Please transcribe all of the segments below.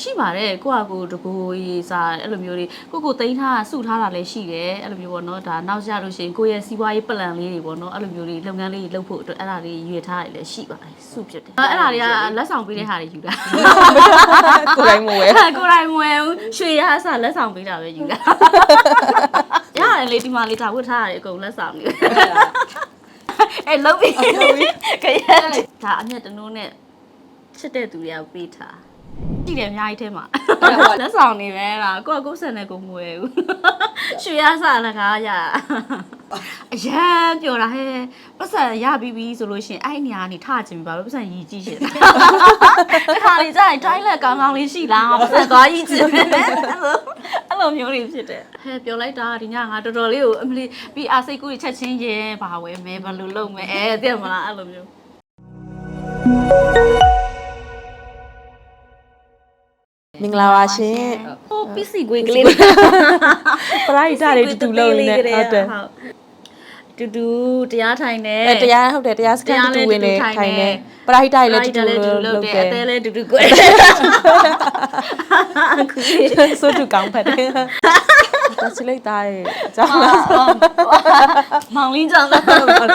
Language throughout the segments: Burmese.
ရှိပါတယ်ကိုကကိုတကူရေးစားအဲ့လိုမျိုးတွေကိုကိုတိန်းထားစုထားတာလည်းရှိတယ်အဲ့လိုမျိုးပေါ့နော်ဒါနောက်ကြလို့ရှိရင်ကိုရဲ့စီးပွားရေးပလန်လေးတွေပေါ့နော်အဲ့လိုမျိုးတွေလုပ်ငန်းလေးတွေလုပ်ဖို့အတွက်အဲ့ဒါလေးရွေထားတယ်လည်းရှိပါတယ်စုဖြစ်တယ်အဲ့ဒါတွေကလက်ဆောင်ပေးတဲ့ဟာတွေယူတာကိုယ်တိုင်မဝဲကိုယ်တိုင်မဝယ်ဘူးရွှေရအစားလက်ဆောင်ပေးတာပဲယူတာရတယ်လေဒီမှာလေးဒါဝတ်ထားရတယ်အကုန်လက်ဆောင်နေအဲ့လုံးပြီခရက်ဒါအမြတ်တနိုးနဲ့ချစ်တဲ့သူတွေကပေးထား ကြည့်တယ်အများကြီးထဲမှာလက်ဆောင်နေပဲလားကိုကကိုယ်ဆန်နဲ့ကိုမဝယ်ဘူးရွှေရအစားလည်းကားရအရန်ပြောတာဟဲ့ပတ်စံရပြီးပြီဆိုလို့ရှိရင်အဲ့နေရာကနေထချင်ပြီပါပဲပတ်စံရည်ကြည့်ရှင်ခါလေးကြိုင်တိုင်းလက်ကောင်းကောင်းလေးရှိလားပတ်စံသွားရည်ကြည့်မယ်အဲ့လိုအဲ့လိုမျိုးတွေဖြစ်တယ်ဟဲ့ပြောလိုက်တာဒီညငါတော်တော်လေးကိုအမလီပြီးအာစိတ်ကူးချက်ချင်းရင်ဘာဝဲမဲဘယ်လိုလုပ်မဲအဲသိရမလားအဲ့လိုမျိုး မင်္ဂလာပါရှင်ဟိုပစ္စည်းကွေးကလေးလေးပရိသတ်တွေတူတူလုံးနေဟုတ်တယ်တူတူတရားထိုင်နေအဲတရားဟုတ်တယ်တရားစကန်တူတူဝင်နေထိုင်နေပရိသတ်တွေလည်းတူတူလုံးတယ်အသေးလည်းတူတူကွယ်ဆိုတူကောင်းဖက်တယ် တချလိုက်သားရဲ့အကြောင်းလားမောင်လင်းကြောင့်လားဆိုတော့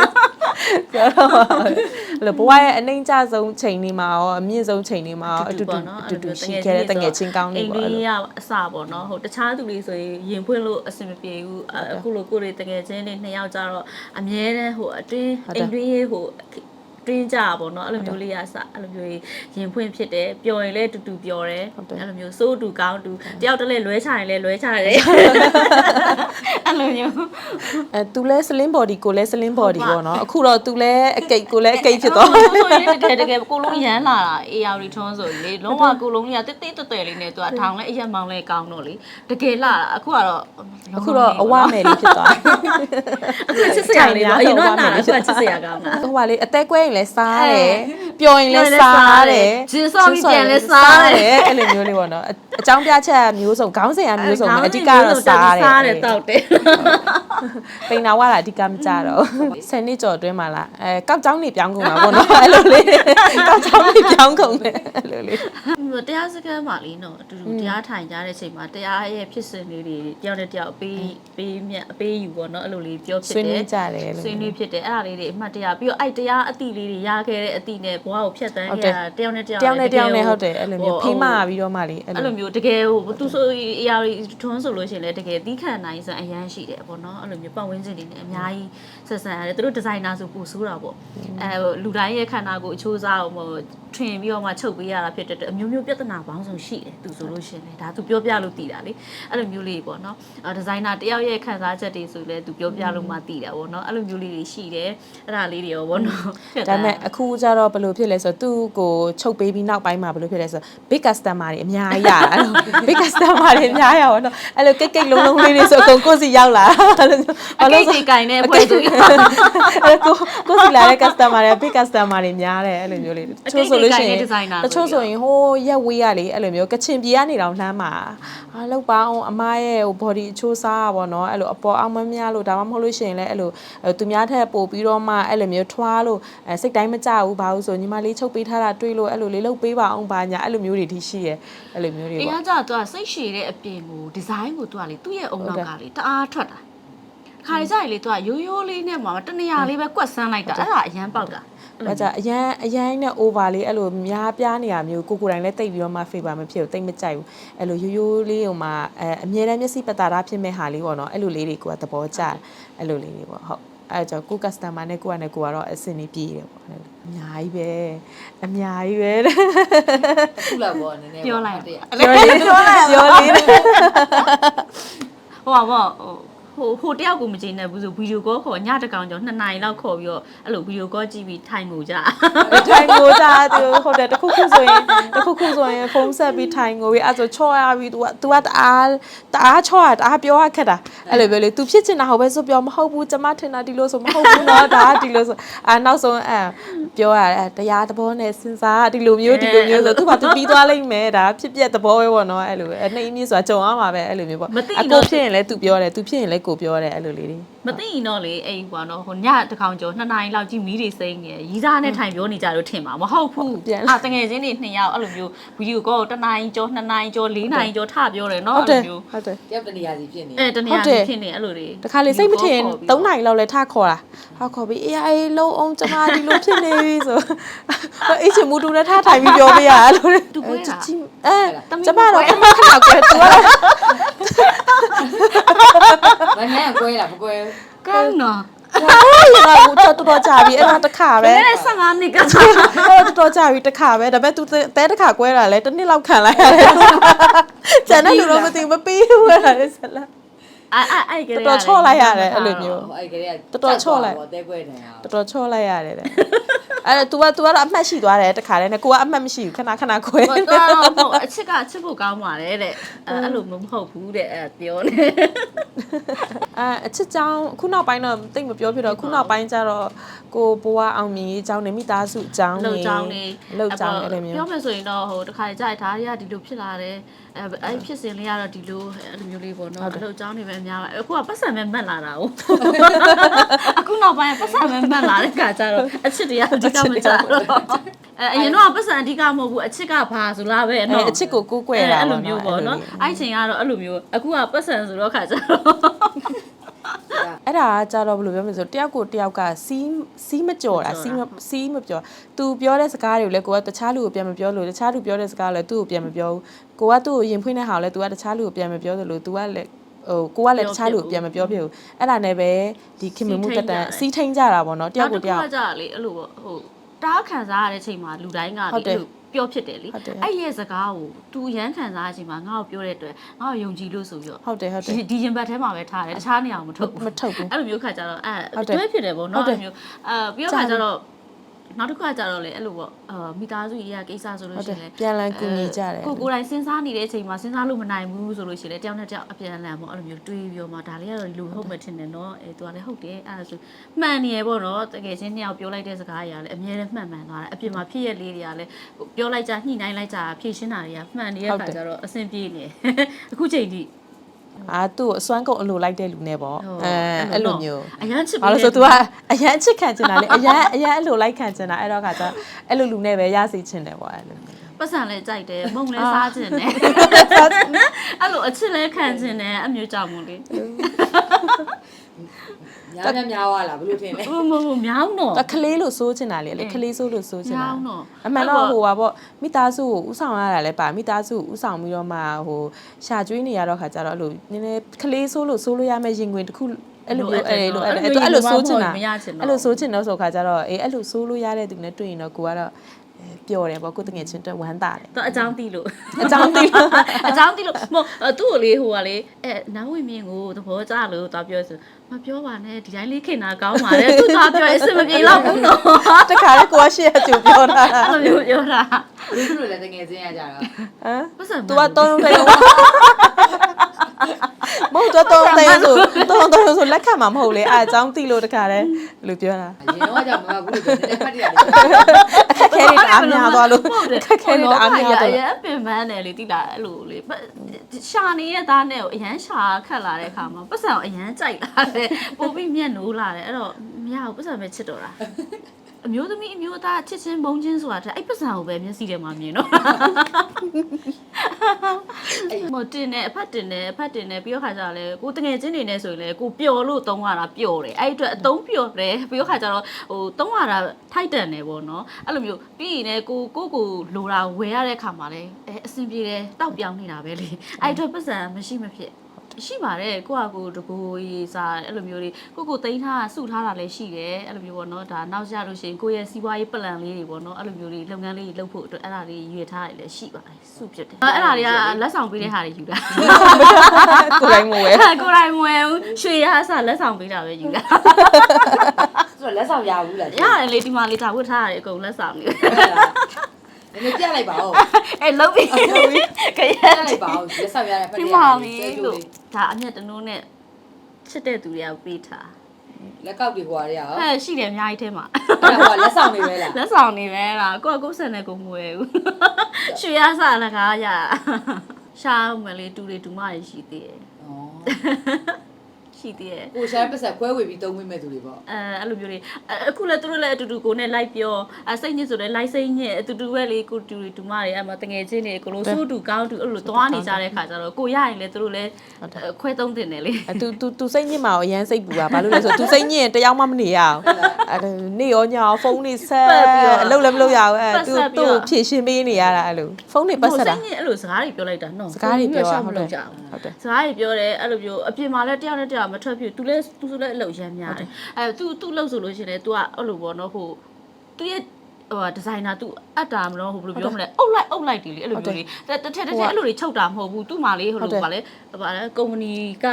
လေဘဝရဲ့အနှိမ့်ကျဆုံးချိန်လေးမှာရောအမြင့်ဆုံးချိန်လေးမှာရောအတူတူအတူတူရှိခဲ့တဲ့တငယ်ချင်းကောင်းနေအိမ်ပေါ့လေးရအစပေါ့နော်ဟိုတခြားသူတွေဆိုရင်ရင်ဖွင့်လို့အဆင်မပြေဘူးအခုလိုကိုယ်တွေတကယ်ချင်းလေးနှစ်ယောက်ကြတော့အမြဲတမ်းဟိုအတွင်းအိမ်တွင်းရေးဟို တွင်းကြတာပေါ့နော်အဲ့လိုမျိုးလေးကစအဲ့လိုမျိုးရင်ဖွင့်ဖြစ်တယ်ပျော်ရင်လည်းတူတူပျော်တယ်အဲ့လိုမျိုးစိုးတူကောင်းတူတယောက်တည်းလဲလွဲချရင်လည်းလွဲချရတယ်အဲ့လိုမျိုးအဲ तू လဲ slim body ကိုလဲ slim body ပေါ့နော်အခုတော့ तू လဲအကိတ်ကိုလဲအကိတ်ဖြစ်သွားဆိုရင်တကယ်တကယ်ကိုလုံးရမ်းလာတာ AR ထွန်းဆိုလေလုံးဝကိုလုံးကြီးကတိတ်တိတ်တွယ်တွယ်လေးနဲ့ तू ကထောင်လဲအရက်မောင်းလဲကောင်းတော့လေတကယ်လာတာအခုကတော့အခုတော့အဝမဲ့လေးဖြစ်သွားအခုချစ်စရာလေးပေါ့အရင်ကနာအခုကချစ်စရာကောင်းတာဟိုပါလေအသက်ကွဲရင်လည်းစားတယ်ပျော်ရင်လည်းစားတယ်ဂျင်းစောပြီးပြန်လဲစားတယ်အဲ့လိုမျိုးလေးပေါ့နော်အအကြောင်းပြချက်ကမျိုးစုံခေါင်းစဉ်ကမျိုးစုံပဲအဓိကတော့စားတယ်စားတယ်တောက်တယ်ပိန်နာဝါတာအဓိကမကြတော့ဆယ်နှစ်ကျော်အတွင်းမှာလားအဲကောက်ကြောင်းနေပြောင်းကုန်တာပေါ့နော်အဲ့လိုလေးကောက်ကြောင်းနေပြောင်းကုန်တယ်အဲ့လိုလေး တရားစခန်းမှာလीနော်အတူတူတရားထိုင်ကြတဲ့အချိန်မှာတရားရဲ့ဖြစ်စဉ်လေးတွေတယောက်နဲ့တယောက်အပေးပေးမြတ်အပေးယူပေါ့နော်အဲ့လိုလေးပြောဖြစ်ဆွေးနွေးတယ်ကြတယ်လို့ဆွေးနွေးဖြစ်တယ်အဲ့ဒါလေးတွေအမှတ်တရပြီးတော့အဲ့တရားအတိလေးတွေရခဲ့တဲ့အတိနဲ့ဘဝကိုဖျက်တမ်းခဲ့တာတယောက်နဲ့တယောက်တယောက်နဲ့တယောက်နဲ့ဟုတ်တယ်အဲ့လိုမျိုးဖိမပြီးတော့မှလေအဲ့အဲ့လိုလိုမျိုးတကယ်ဟိုသူဆိုအရာတွေထွန်းဆိုလို့ရှိရင်လည်းတကယ်သီးခံနိုင်စံအရန်ရှိတယ်ပေါ့နော်အဲ့လိုမျိုးပတ်ဝန်းကျင်တွေနဲ့အများကြီးဆက်ဆံရတယ်သူတို့ဒီဇိုင်နာဆိုပိုဆိုးတာပေါ့အဲဟိုလူတိုင်းရဲ့ခန္ဓာကိုယ်အချိုးစားအောင်ဟိုထွင်ပြီးတော့မှချုပ်ပေးရတာဖြစ်တဲ့အတွက်အမျိုးမျိုးပြဿနာပေါင်းစုံရှိတယ်သူဆိုလို့ရှိရင်လည်းဒါသူပြောပြလို့တည်တာလေအဲ့လိုမျိုးလေးပေါ့နော်အဲဒီဇိုင်နာတယောက်ရဲ့ခံစားချက်တွေဆိုလည်းသူပြောပြလို့မှတည်တာပေါ့နော်အဲ့လိုမျိုးလေးတွေရှိတယ်အဲ့ဒါလေးတွေရောပေါ့နော်ဖြစ်ဒါပေမဲ့အခုကျတော့ဘယ်လိုဖြစ်လဲဆိုတော့သူ့ကိုချုပ်ပေးပြီးနောက်ပိုင်းမှာဘယ်လိုဖြစ်လဲဆိုတော့ big customer တွေအများကြီးရတာအဲ့လို big customer တွေအများကြီးရပါတော့အဲ့လိုကိတ်ကိတ်လုံးလုံးလေးတွေဆိုအကုန်ကိုယ့်စီရောက်လာအဲ့လိုအကိတ်ကြီးကင်တဲ့ဖွဲ့သူအဲ့ကိုကိုယ်စီလာတဲ့ customer တွေ big customer တွေများတယ်အဲ့လိုမျိုးလေးတချို့ဆိုလို့ရှိရင်အကိတ်ကြီးကိုင်တဲ့ designer တချို့ဆိုရင်ဟိုရက်ဝေးရလေအဲ့လိုမျိုးကချင်ပြည်ကနေတောင်လှမ်းမှာအာလောက်ပါအောင်အမရဲ့ဟို body အချိုးစားอ่ะဗောနော်အဲ့လိုအပေါ်အောင်မများလို့ဒါမှမဟုတ်လို့ရှိရင်လည်းအဲ့လိုအဲ့သူများထက်ပို့ပြီးတော့မှအဲ့လိုမျိုးထွားလို့အဲစိတ်တိုင်းမကြဘူးဘာလို့ဆိုညီမလေးချုပ်ပေးထားတာတွေးလို့အဲ့လိုလေးလုပ်ပေးပါအောင်ပါညာအဲ့လိုမျိုးတွေထိရှိရဲအဲ့လိုမျိုးတွေအေးပေါ့ကကြတော့စိတ်ရှည်တဲ့အပြင်ကိုဒီဇိုင်းကိုသူကလေသူ့ရဲ့အုံနောက်ကလေတအားထွက်တာခါရကြရင်လေသူကရိုးရိုးလေးနဲ့မှတနေရာလေးပဲကွက်ဆန်းလိုက်တာအဲ့ဒါအရန်ပေါက်တာ ဒါကြအရန်အရန်နဲ့ over လေးအဲ့လိုများပြားနေရမျိုးကိုကိုယ်တိုင်လည်းတိတ်ပြီးတော့မှ favor မဖြစ်ဘူးတိတ်မကြိုက်ဘူးအဲ့လိုရိုးရိုးလေးဟိုမှာအဲအမြဲတမ်းမျက်စိပတ်တာတာဖြစ်မဲ့ဟာလေးပေါ့နော်အဲ့လိုလေးတွေကိုကသဘောကျတယ်အဲ့လိုလေးတွေပေါ့ဟုတ်အဲ့ကြောင့်ကို customer နဲ့ကိုကနဲ့ကိုကတော့အဆင်နေပြေးတယ်ပေါ့အဲ့လိုအများကြီးပဲအများကြီးပဲခုလောက်ပေါ့နည်းနည်းပြောလိုက်တည်းပြောလေးပြောလေးဟိုပါဘောဟို ဟိုဟိုတယောက်ကိုမကျေနပ်ဘူးဆိုဗီဒီယိုကောခေါ်ညတကောင်ကျော်2နာရီလောက်ခေါ်ပြီးတော့အဲ့လိုဗီဒီယိုကောကြည့်ပြီးထိုင်ကိုကြထိုင်ကိုကြသူဟုတ်တယ်တခုခုဆိုရင်တခုခုဆိုရင်ဖုန်းဆက်ပြီးထိုင်ကိုပြီးအဲ့ဆိုချော့ရပြီး तू က तू ကတအားတအားချော့ရတအားပြောရခက်တာအဲ့လိုပဲလေ तू ဖြစ်ချင်တာဟုတ်ပဲဆိုပြောမဟုတ်ဘူးကျမထင်တာဒီလိုဆိုမဟုတ်ဘူးနော်ဒါဒီလိုဆိုအာနောက်ဆုံးအဲပြောရတယ်တရားသဘောနဲ့စဉ်းစားဒီလိုမျိုးဒီလိုမျိုးဆို तू က तू ပြီးသွားလိမ့်မယ်ဒါဖြစ်ပျက်သဘောပဲပေါ့နော်အဲ့လိုနှိမ့်မြင့်ဆိုတာဂျုံအောင်ပါပဲအဲ့လိုမျိုးပေါ့အကိုဖြစ်ရင်လည်း तू ပြောတယ် तू ဖြစ်ရင်လည်းကိုပြောတယ်အဲ့လိုလေးတွေ မသိရင်တော့လေအဲ့ဟိုကတော့ဟိုညတစ်ခေါင်ကျော်နှစ်နာရီလောက်ကြည့်မီးတွေစိမ့်နေရီးစားနဲ့ထိုင်ပြောနေကြလို့ထင်ပါမဟုတ်ဘူးအာတငယ်ချင်းတွေနှစ်ယောက်အဲ့လိုမျိုးဗီဒီယိုကောတစ်နာရီကျော်နှစ်နာရီကျော်လေးနာရီကျော်ထပြောတယ်နော်ဟုတ်တယ်အဲ့လိုမျိုးဟုတ်တယ်တယောက်တနေရာစီဖြစ်နေအဲတနေရာစီဖြစ်နေအဲ့လိုတွေတခါလေစိတ်မထင်3နိုင်လောက်လဲထခေါ်တာထခေါ်ပြီးအေးအေးလုံးအောင်ကျမဒီလိုဖြစ်နေပြီဆိုအေးချင်မူတူနဲ့ထထိုင်ပြီးပြောပြရအဲ့လိုလေသူကွဲတာအဲကျမတော့ခဏခဏကွယ်သူကတော့မငန်းကွဲလားမကွဲကန်းနော် ဟာရကကိုတော်တော်ကြာပြီအဲ့ဒါတခါပဲ ဘယ်နဲ့15နှစ်က အဲ့တော့တော်ကြာပြီတခါပဲဒါပေမဲ့ तू တဲတခါကွဲတာလဲတစ်နှစ်လောက်ခံလိုက်ရတယ်ကျန်တဲ့လူတော့မသိဘူးမပြီးဘူးအဲ့ဒါလဲဆက်လာ အဲ့အဲ့အဲ့ကလေး တော်တော်ချော့လိုက်ရတယ်အဲ့လိုမျိုး ဟိုအဲ့ကလေးက တော်တော်ချော့လိုက် တဲကွဲနေအောင် တော်တော်ချော့လိုက်ရတယ်တဲ့အဲ့ဒါ तू က तू ကတော့အမှတ်ရှိသွားတယ်တခါတည်းနဲ့ကိုကအမှတ်မရှိဘူးခဏခဏခွဲ ဟိုတော့ဟိုအချစ်ကအချစ်ဖို့ကောင်းပါတယ်တဲ့အဲ့အဲ့လိုမဟုတ်ဘူးတဲ့အဲ့ပြောနေ အဲအချစ်ကြောင်းခုနောက်ပိုင်းတော့တိတ်မပြောဖြစ်တော့ခုနောက်ပိုင်းကျတော့ကိုဘွားအောင်မြင်ရေးအကြောင်းနဲ့မိသားစုအကြောင်းလှုပ်ကြောင်းနေလှုပ်ကြောင်းအဲ့လိုမျိုးပြောမယ်ဆိုရင်တော့ဟိုတခါကြိုက်ဒါတွေကဒီလိုဖြစ်လာတယ်အဲအဲ့ဖြစ်စဉ်လေးကတော့ဒီလိုအဲ့လိုမျိုးလေးပေါ့နော်အလုပ်ကြောင်းတွေပဲအများပါအခုကပတ်စံပဲမှတ်လာတာ哦အခုနောက်ပိုင်းကပတ်စံပဲမှတ်လာတဲ့ခါကျတော့အချစ်တွေကအဓိကမကြတော့အဲအရင်တော့ပတ်စံအဓိကမဟုတ်ဘူးအချစ်ကဘာဆိုလားပဲအဲနော်အချစ်ကိုကိုးကွယ်တာအဲ့လိုမျိုးပေါ့နော်အဲ့ချိန်ကတော့အဲ့လိုမျိုးအခုကပတ်စံဆိုတော့ခါကျတော့ အဲ့ဒါကကြတော့ဘယ်လိုပြောမလဲဆိုတယောက်ကိုတယောက်ကစီးစီးမကြော်တာစီးမစီးမပြောသူပြောတဲ့စကားတွေကိုလည်းကိုကတခြားလူကိုပြန်မပြောလို့တခြားလူပြောတဲ့စကားလည်းသူ့ကိုပြန်မပြောဘူးကိုကသူ့ကိုရင်ဖွင့်တဲ့ဟာကိုလည်း तू ကတခြားလူကိုပြန်မပြောသလို तू ကလည်းဟိုကိုကလည်းတခြားလူကိုပြန်မပြောဖြစ်ဘူးအဲ့ဒါနဲ့ပဲဒီခင်မမှုတက်တန်စီးထိန်ကြတာပေါ့နော်တယောက်ကိုတယောက်ကကြလေအဲ့လိုပေါ့ဟိုတားခံစားရတဲ့ချိန်မှာလူတိုင်းကဟုတ်လေတယ်အဲ့လို ပြောဖြစ်တယ်လေဟုတ်တယ်အဲ့ရဲ့စကားကို तू ရမ်းခံစားရချိန်မှာငါ့ကိုပြောတဲ့အတွက်ငါ့ကိုယုံကြည်လို့ဆိုပြီးတော့ဟုတ်တယ်ဟုတ်တယ်ဒီဒီရင်ဘတ်ထဲမှာပဲထားတယ်တခြားနေရာကိုမထုတ်ဘူးမထုတ်ဘူးအဲ့လိုမျိုးခါကြတော့အဲဟုတ်တယ်တွဲဖြစ်တယ်ပေါ့ဟုတ်နော်တယ်အဲ့လိုမျိုးအဲပြီးတော့ခါကြတော့ နောက်တစ်ခါကြတော့လေအဲ့လိုပေါ့အာမိသားစုရေးရကိစ္စဆိုလို့ဟုတ်တယ်ရှိရင်လေပြန်လည်ကူညီကြတယ်ကိုကိုယ်တိုင်စဉ်းစားနေတဲ့အချိန်မှာစဉ်းစားလို့မနိုင်ဘူးဆိုလို့ရှိရင်လေတယောက်နဲ့တယောက်အပြန်အလှန်ပေါ့အဲ့လိုမျိုးတွေးပြီးတော့မှဒါလေးကတော့ဒီလိုဟုတ်မှထင်တယ်နော်အဲသူကလည်းဟုတ်တယ်အဲ့ဒါဆိုမှန်နေရပေါ့နော်တကယ်ချင်းနှစ်ယောက်ပြောလိုက်တဲ့စကားတွေကလည်းအမြဲတမ်းမှန်မှန်သွားတယ်အပြင်မှာဖြစ်ရလေးတွေကလည်းပြောလိုက်ကြညှိနှိုင်းလိုက်ကြဖြည့်ရှင်းတာတွေကမှန်နေတဲ့ခါကျတော့အဆင်ပြေနေအခုချိန်ထိ အာသူ့ကိုအစွမ်းကုန်အလိုလိုက်တဲ့လူနဲ့ပေါ့ဟုတ်အဲအဲ့လိုမျိုးအရန်ချစ်ဘာလို့ဆို तू ကအရန်အချစ်ခံချင်တာလေအရန်အရန်အဲ့လိုလိုက်ခံချင်တာအဲ့တော့ခါကျအဲ့လိုလူနဲ့ပဲရစီချင်တယ်ပေါ့အဲ့လို ပတ်စံလဲကြိုက်တယ်မုံလဲစားချင်တယ်အဲ့လိုအချစ်လဲခံချင်တယ်အမျိုးကြောင့်မို့လေညာများများသွားလားဘယ်လိုထင်လဲမမမမြောင်းတော့တခလေးလို့စိုးချင်တာလေလေခလေးစိုးလို့စိုးချင်တာမြောင်းတော့အမှန်တော့ဟိုပါပေါ့မိသားစုကိုဥဆောင်ရတာလည်းပါမိသားစုကိုဥဆောင်ပြီးတော့မှဟိုရှာကျွေးနေရတော့ခါကျတော့အဲ့လိုနည်းနည်းခလေးစိုးလို့စိုးလို့ရမယ့်ရင်ခွင်တစ်ခုအဲ့လိုမျိုးအဲ့လိုအဲ့လိုအဲ့လိုစိုးချင်တာမရချင်တော့အဲ့လိုစိုးချင်တော့ဆိုခါကျတော့အေးအဲ့လိုစိုးလို့ရတဲ့သူနဲ့တွေ့ရင်တော့ကိုကတော့ ပျော်တယ်ပေါ့ကိုတငယ်ချင်းတက်ဝမ်းတာတယ်တော့အကြောင်းသိလို့အကြောင်းသိလို့အကြောင်းသိလို့မဟုတ်အဲ့သူ့ကိုလေဟိုကလေအဲနန်းဝင်မြင့်ကိုသဘောကျလို့သွားပြောဆိုမပြောပါနဲ့ဒီတိုင်းလေးခင်တာကောင်းပါလေသူသွားပြောအစ်မပြေတော့ဘူးနော်တခါလေကိုကရှေ့အကျူပြောတာအဲ့လိုမျိုးပြောတာဘယ်လိုလဲတကယ်ချင်းရကြတာဟမ်ပတ်စံ तू ကတုံးတုံးတုံး မဟုတ်တော့တုံးတုံးဆိုတုံးတုံးဆိုလက်ခံမှာမဟုတ်လေအဲအကြောင်းသိလို့တခါလေလို့ပြောတာအရင်တော့ကြောင့်မမဘူးလို့ပြောတယ်ဖတ်ရတယ်အခက်ခဲတွေတအားများသွားလို့အခက်ခဲတွေတအားများသွားအလို့ရင်ပင်ပန်းတယ်လေတိလာအဲ့လိုလေရှာနေရသားနဲ့ကိုအရန်ရှာခတ်လာတဲ့အခါမှာပတ်စံကိုအရန်ကြိုက်လာတယ်ပို့ပြီးမျက်နိုးလာတယ်အဲ့တော့မရဘူးပတ်စံပဲချစ်တော့တာ အမျိုးသမီးအမျိုးသားချစ်ချင်းဘုံချင်းဆိုတာတဲ့အဲ့ပတ်စံကိုပဲမျက်စိထဲမှာမြင်တော့မတင်တယ်အဖတ်တင်တယ်အဖတ်တင်တယ်ပြီးတော့ခါကြတော့လေကိုတငယ်ချင်းတွေနဲ့ဆိုရင်လေကိုပျော်လို့သုံးရတာပျော်တယ်အဲ့အတွက်အသုံးပျော်တယ်ပြီးတော့ခါကြတော့ဟိုသုံးရတာထိုက်တန်တယ်ပေါ့နော်အဲ့လိုမျိုးပြီးရင်လည်းကိုကိုကိုလိုတာဝယ်ရတဲ့ခါမှာလေအဲအဆင်ပြေတယ်တောက်ပြောင်းနေတာပဲလေအဲ့အတွက်ပတ်စံမရှိမဖြစ် ရှိပါတယ်ကိုကကိုတကူရေးစားအဲ့လိုမျိုးတွေကိုကိုသိန်းထားစုထားတာလည်းရှိတယ်အဲ့လိုမျိုးပေါ့နော်ဒါနောက်ကြလို့ရှိရင်ကိုရဲ့စီးပွားရေးပလန်လေးတွေပေါ့နော်အဲ့လိုမျိုးတွေလုပ်ငန်းလေးတွေလုပ်ဖို့အတွက်အဲ့ဒါတွေရွေထားတယ်လည်းရှိပါတယ်စုဖြစ်တယ်အဲ့ဒါတွေကလက်ဆောင်ပေးတဲ့ဟာတွေယူတာကိုယ်တိုင်းမဝဲကိုယ်တိုင်မဝယ်ဘူးရွှေရအစားလက်ဆောင်ပေးတာပဲယူတာဆိုတော့လက်ဆောင်ရဘူးလားရတယ်လေဒီမှာလေဒါဝတ်ထားရတယ်အကုန်လက်ဆောင်နေ နည်းနည်းပြလိုက်ပါဦးအဲလုံးပြီခရပြလိုက်ပါဦးလက်ဆောင်ရတဲ့ဖတ်ဒီရမှာလေလို့ဒါအမျက်တနိုးနဲ့ချစ်တဲ့သူတွေကပေးထားလက်ကောက်တွေဟွာရရအောင်ဟဲ့ရှိတယ်အများကြီးထဲမှာအဲ့ဟွာလက်ဆောင်တွေပဲလားလက်ဆောင်နေပဲလားကိုကကိုယ်ဆန်နဲ့ကိုမဝယ်ဘူးရွှေရအစားလည်းကားရရှာမလေးတူတွေတူမတွေရှိသေးတယ်ဩ ရှိသေးတယ်ကိုရှာပတ်ဆက်ခွဲဝေပြီးသုံးမိမဲ့သူတွေပေါ့အဲအဲ့လိုမျိုးတွေအခုလည်းသူတို့လည်းအတူတူကိုနဲ့ live ပြောအစိတ်ညစ်ဆိုလည်း live စိတ်ညစ်အတူတူပဲလေကိုတူတွေဒူမတွေအဲ့မှာတငယ်ချင်းတွေကိုလို့စိုးတူကောင်းတူအဲ့လိုသွားနေကြတဲ့ခါကျတော့ကိုရရင်လည်းသူတို့လည်းခွဲသုံးတင်တယ်လေသူသူသူစိတ်ညစ်မှာရောအရန်စိတ်ပူတာဘာလို့လဲဆိုသူစိတ်ညစ်ရင်တယောက်မှမနေရအောင်နေရောညာဖုန်းတွေဆက်အလုပ်လည်းမလုပ်ရဘူးအဲသူသူ့ဖြည့်ရှင်ပေးနေရတာအဲ့လိုဖုန်းတွေပတ်ဆက်တာစိတ်ညစ်အဲ့လိုစကားတွေပြောလိုက်တာနော်စကားတွေပြောတာဟုတ်တယ်ဟုတ်တယ်စကားတွေပြောတယ်အဲ့လိုမျိုးအပြင်မှာလည်းတယောက်နဲ့တယောက်မထွက်ဖြစ်သူလည်းသူဆိုလည်းအလုပ်ရမ်းများတယ်အဲသူသူလှုပ်ဆိုလို့ရှိရင်လည်း तू ကအဲ့လိုပေါ့နော်ဟိုသူရဲ့ ဟိုဒီဇိုင်နာ तू အပ်တာမလို့ဟိုဘယ်လိုပြောမလဲအုပ်လိုက်အုပ်လိုက်တယ်လေအဲ့လိုမျိုးလေးတစ်ထက်တစ်ထက်အဲ့လိုတွေချုပ်တာမဟုတ်ဘူးသူ့မှာလေးဟိုလိုပါလေဗာလေကုမ္ပဏီက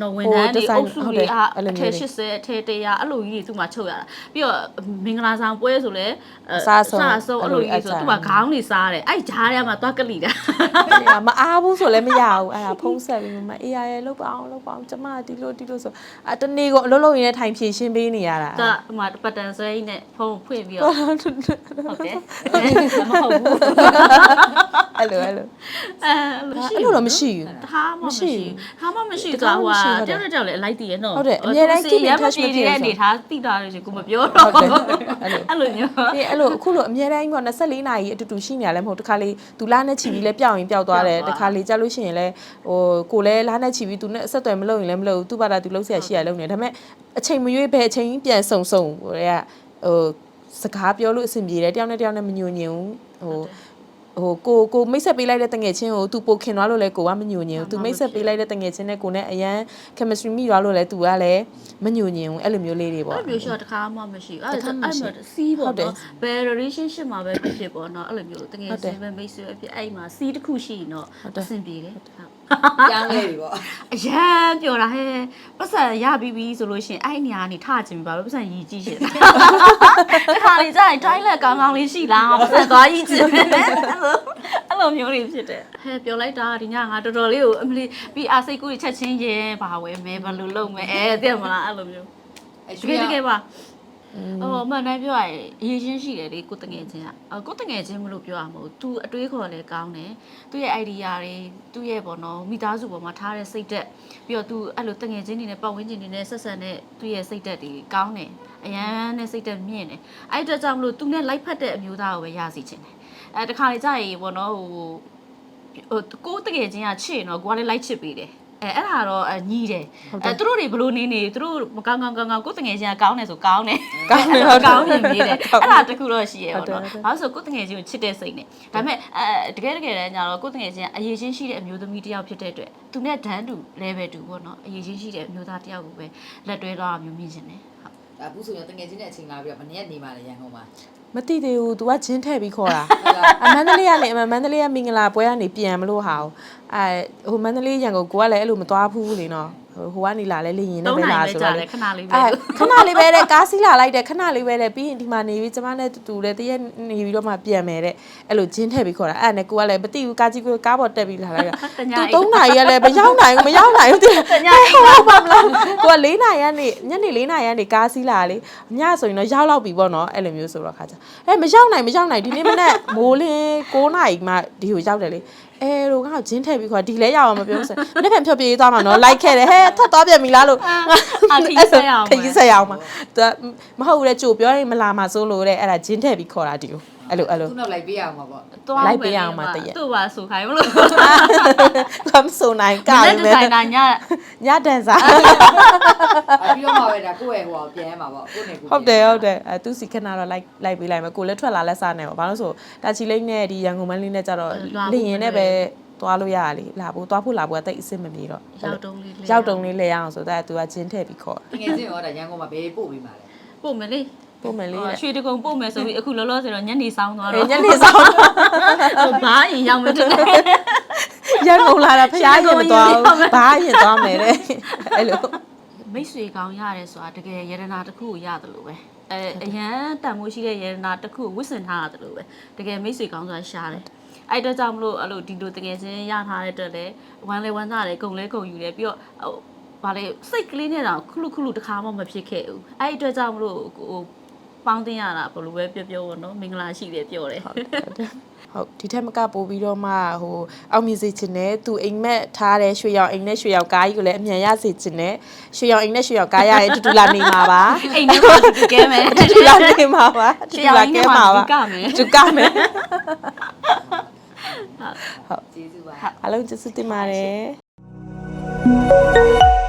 နော်ဝန်ထမ်းတွေအုပ်စုတွေအားအထက်80အထက်100အဲ့လိုကြီးတွေသူ့မှာချုပ်ရတာပြီးတော့မင်္ဂလာဆောင်ပွဲဆိုလဲစားဆုံးအဲ့လိုကြီးဆိုသူကခေါင်းနေစားတယ်အဲ့ဂျားထဲမှာသွားကလိတာမအားဘူးဆိုလည်းမရဘူးအဲ့ဒါဖုန်းဆက်ပြီးမအေးရရဲ့လောက်ပါအောင်လောက်ပါအောင်ကျမဒီလိုဒီလိုဆိုအတနေ့ကအလုပ်လုပ်ရင်းထိုင်ဖြည့်ရှင်းပေးနေရတာကဟိုမှာပတ်တန်ဆွဲကြီးနဲ့ဖုန်းဖွင့်ပြီးတော့ဟုတ်တယ်မဟုတ်ဘူး အဲ့လိုအဲ့လို အဲမရှိ အဲ့လိုတော့မရှိဘူး တခါမှမရှိဘူးခါမှမရှိဘူးဆိုဟိုဟာတယောက်နဲ့တယောက်လည်းအလိုက်တည်ရနော် ဟုတ်တယ်အများတိုင်း keep in ရမ touch ပြေ မဖြစ်ဘူး တဲ့အနေထားတိတာလို့ရှိရင်ကိုမပြောတော့ ဟုတ်တယ် အဲ့လိုမျိုး ပြီးအဲ့လိုအခုလိုအများတိုင်းက24နာရီအတူတူရှိနေရလဲမဟုတ်တခါလေသူလားနဲ့ချီပြီးလဲပျောက်ရင်ပျောက်သွားတယ်တခါလေကြာလို့ရှိရင်လဲဟိုကိုလဲလားနဲ့ချီပြီးသူနဲ့အဆက်အသွယ်မလုပ်ရင်လည်းမလုပ်ဘူးသူ့ဘာသာသူလုပ်เสียရှိရလုပ်နေတယ်ဒါပေမဲ့အချိန်မရွေးဘယ်အချိန်ပြန်စုံစုံဟိုတွေကဟို စကားပြောလို့အဆင်ပြေတယ်တယောက်နဲ့တယောက်နဲ့မညိုညင်ဘူးဟိုဟိုကိုကိုမိတ်ဆက်ပေးလိုက်တဲ့တငယ်ချင်းကိုသူပိုခင်သွားလို့လဲကိုကမညိုညင်ဘူးသူမိတ်ဆက်ပေးလိုက်တဲ့တငယ်ချင်းနဲ့ကိုနဲ့အရန် chemistry မိသွားလို့လဲသူကလည်းမညိုညင်ဘူးအဲ့လိုမျိုးလေးတွေပေါ့အဲ့လိုမျိုးရှော့တခါမှမရှိဘူးအဲ့ဒါအဲ့မှာစီးပေါ့နော်ဘယ် relationship မှာပဲဖြစ်ဖြစ်ပေါ့နော်အဲ့လိုမျိုးတငယ်ချင်းပဲမိတ်ဆွေအဖြစ်အဲ့မှာစီးတစ်ခုရှိရင်တော့အဆင်ပြေတယ်ဟုတ် ပြောင်းလဲပြီပေါ့အရန်ပြောတာဟဲ့ပတ်စံရပြီးပြီဆိုလို့ရှိရင်အဲ့နေရာကနေထချင်ပြီပါပဲပတ်စံရည်ကြည့်ရှင်တခါလေကြာရင်တိုင်းလက်ကောင်းကောင်းလေးရှိလားပတ်စံသွားရည်ကြည့်မယ်အဲ့လိုအဲ့လိုမျိုးတွေဖြစ်တယ်ဟဲ့ပြောလိုက်တာဒီညငါတော်တော်လေးကိုအမလီပြီးအားစိတ်ကူးချက်ချင်းရင်ဘာဝဲမဲဘယ်လိုလုပ်မဲအဲသိရမလားအဲ့လိုမျိုးအဲတရွှေကယ်တကယ်ပါอืม ဟိုအမှန်တိုင်းပြောရရင်အရေးချင်းရှိတယ်လေကိုတငယ်ချင်းကအော်ကိုတငယ်ချင်းမလို့ပြောရမှာမဟုတ် तू အတွေးခေါ်လဲကောင်းတယ်သူ့ရဲ့ idea တွေသူ့ရဲ့ပေါ့နော်မိသားစုပေါ်မှာထားတဲ့စိတ်သက်ပြီးတော့ तू အဲ့လိုတငယ်ချင်းတွေနဲ့ပတ်ဝန်းကျင်တွေနဲ့ဆက်ဆံတဲ့သူ့ရဲ့စိတ်သက်တွေကောင်းတယ်အရန်နဲ့စိတ်သက်မြင့်တယ်အဲ့အတွက်ကြောင့်မလို့ तू နဲ့လိုက်ဖက်တဲ့အမျိုးသားကိုပဲရစီချင်တယ်အဲတခါလေကြာရင်ပေါ့နော်ဟိုဟိုကိုတငယ်ချင်းကချစ်ရင်တော့ကိုကလည်းလိုက်ချစ်ပေးတယ် အဲအဲ့ဒါတော့အညီးတယ်အဲသူတို့တွေဘလို့နေနေသူတို့မကောင်းကောင်းကောင်းကောင်းကိုတငယ်ချင်းကကောင်းတယ်ဆိုကောင်းတယ်ကောင်းတယ်ဟုတ်တယ်ကောင်းမြင်ပြီးတယ်အဲ့ဒါတခုတော့ရှိရပါဟုတ်တယ်တော့ဟုတ်တယ်ဘာလို့ဆိုကိုယ်တငယ်ချင်းကိုချစ်တဲ့စိတ်နဲ့ဒါပေမဲ့အဲတကယ်တကယ်တမ်းကျတော့ကိုယ်တငယ်ချင်းကအရေးချင်းရှိတဲ့အမျိုးသမီးတစ်ယောက်ဖြစ်တဲ့အတွက်သူနဲ့ဒန်းတူ level တူပေါ့နော်အရေးချင်းရှိတဲ့အမျိုးသားတစ်ယောက်ကိုပဲလက်တွဲသွားတာမျိုးမြင်ချင်တယ်ဟုတ်ဒါဘူးဆိုရင်တငယ်ချင်းနဲ့အချိန်လာပြီးတော့မနေ့ကနေမှလည်းရန်ကုန်မှာ မသိသေးဘူး तू ကဂျင်းထည့်ပြီးခေါ်တာဟုတ်လားအမန္တလေးကနေအမမန္တလေးကမင်္ဂလာပွဲကနေပြန်မလို့ဟာဘူးအဲဟိုမန္တလေးရန်ကုန်ကိုကလည်းအဲ့လိုမသွားဘူးလေနော် ဟိုဟိုကနေလာလဲလေရင်နဲ့သုံးပဲနိုင်လာပဲဆိုကြာတော့တလေယ်ခဏလေးပဲအဲခဏလေးပဲတဲ့ကားစီးလာလိုက်တယ်ခဏလေးပဲတဲ့ပြီးရင်ဒီမှာနေပြီးကျမနဲ့တူတူတဲ့တရက်နေပြီးတော့မှပြန်မယ်တဲ့အဲ့လိုဂျင်းထည့်ပြီးခေါ်တာအဲ့ဒါနဲ့ကိုကလည်းမသိဘူးကားကြီးကိုကားပေါ်တက်ပြီးလာလိုက်တာတညာသူ၃နာရီကလည်းမရောက်နိုင်ဘူးမရောက်နိုင်ဘူးတတညာအိမ်ဟုတ်ပါမလားကိုက၄နာရီကနေညနေ၄နာရီကနေကားစီးလာလေညဆိုရင်တော့ရောက်လောက်ပြီပေါ့နော်အဲ့လိုမျိုးဆိုတော့ခါကြအဲမရောက်နိုင်မရောက်နိုင်ဒီနေ့မနေ့မိုးလင်း9နာရီမှဒီကိုရောက်တယ်လေ အဲတို့ငါ့ကိုဂျင်းထည့်ပြီးခေါ်ဒီလဲရအောင်မပြောဘူးဆိုမနေ့ကဖြောပြေးသွားမှာနော်လိုက်ခဲ့တယ်ဟဲ့ထပ်သွားပြန်ပြီလားလို့အာခရီးဆက်ရအောင်ခရီးဆက်ရအောင်မှာသူမဟုတ်ဘူးလေကြိုပြောရင်မလာမှာစိုးလို့တဲ့အဲ့ဒါဂျင်းထည့်ပြီးခေါ်တာဒီကို အဲ့လိုအဲ့လိုသူ့နောက်လိုက်ပေးရအောင်ပါပေါ့သွားလိုက်ပေးရအောင်ပါတရက်သူ့ပါဆိုခိုင်းမလို့ကမ်ဆိုနိုင်ကာလက်ဒီဇိုင်နာညညတန်စာအပြီးတော့မှပဲဒါကိုယ့်ရဲ့ဟိုပြန်ရမှာပေါ့ကိုယ့်နဲ့ကိုယ်ဟုတ်တယ်ဟုတ်တယ်အဲသူစီခဏတော့လိုက်လိုက်ပေးလိုက်မယ်ကိုလည်းထွက်လာလက်စားနေပါဘာလို့ဆိုတာချီလိမ့်နဲ့ဒီရန်ကုန်မန်းလေးနဲ့ကြတော့လေရင်နဲ့ပဲသွားလို့ရရလေလာဖို့သွားဖို့လာဖို့ကတိတ်အစ်စ်မပြေတော့ရောက်တုံးလေးလေးရောက်တုံလေးလဲရအောင်ဆိုတော့သူကဂျင်းထည့်ပြီးခေါ်တငယ်ချင်းရောဒါရန်ကုန်မှာဘယ်ပို့ပေးမှာလဲပို့မယ်လေ ပုံမယ်လေးတဲ့ရွှေတကုံပို့မယ်ဆိုပြီးအခုလောလောဆယ်တော့ညနေဆောင်သွားအဲတော့ညနေဆောင်ဘာရင်ရောက်မယ်တဲ့ရန်ကုန်လာတာဖျားရင်မသွားဘူးဘာရင်သွားမယ်တဲ့အဲ့လိုမိတ်ဆွေကောင်းရတယ်ဆိုတာတကယ်ယရနာတစ်ခုကိုရတယ်လို့ပဲအဲအရန်တန်မိုးရှိတဲ့ယရနာတစ်ခုကိုဝစ်စင်ထားရတယ်လို့ပဲတကယ်မိတ်ဆွေကောင်းဆိုတာရှားတယ်အဲ့အတွက်ကြောင့်မလို့အဲ့လိုဒီလိုတကယ်ချင်းရထားတဲ့အတွက်လည်းဝမ်းလဲဝမ်းသာတယ်ဂုံလဲဂုံယူတယ်ပြီးတော့ဟိုဗာလေစိတ်ကလေးနဲ့တော့ခလုခလုတစ်ခါမှမဖြစ်ခဲ့ဘူးအဲ့ဒီအတွက်ကြောင့်မလို့ဟို ပေါင်းတင်ရတာဘယ်လိုပဲပြောပြောပေါ့နော်မင်္ဂလာရှိတယ်ပြောတယ်ဟုတ်ဒီထက်မကပို့ပြီးတော့မှဟိုအောင်မြင်စေချင်တယ်သူအိမ်မက်ထားတဲ့ရွှေရောင်အိမ်နဲ့ရွှေရောင်ကားကြီးကိုလည်းအမြန်ရစေချင်တယ်ရွှေရောင်အိမ်နဲ့ရွှေရောင်ကားရရင်တူတူလာနေမှာပါအိမ်ထဲမှာတူတူကဲမယ်တူတူလာနေမှာပါတူရှေ့တူရောလာင်းကဲထဲမှာမှာပါကမယ်တူကမယ်ကျေးဇူးပါအားလုံးကျေးဇူးတင်ပါတယ်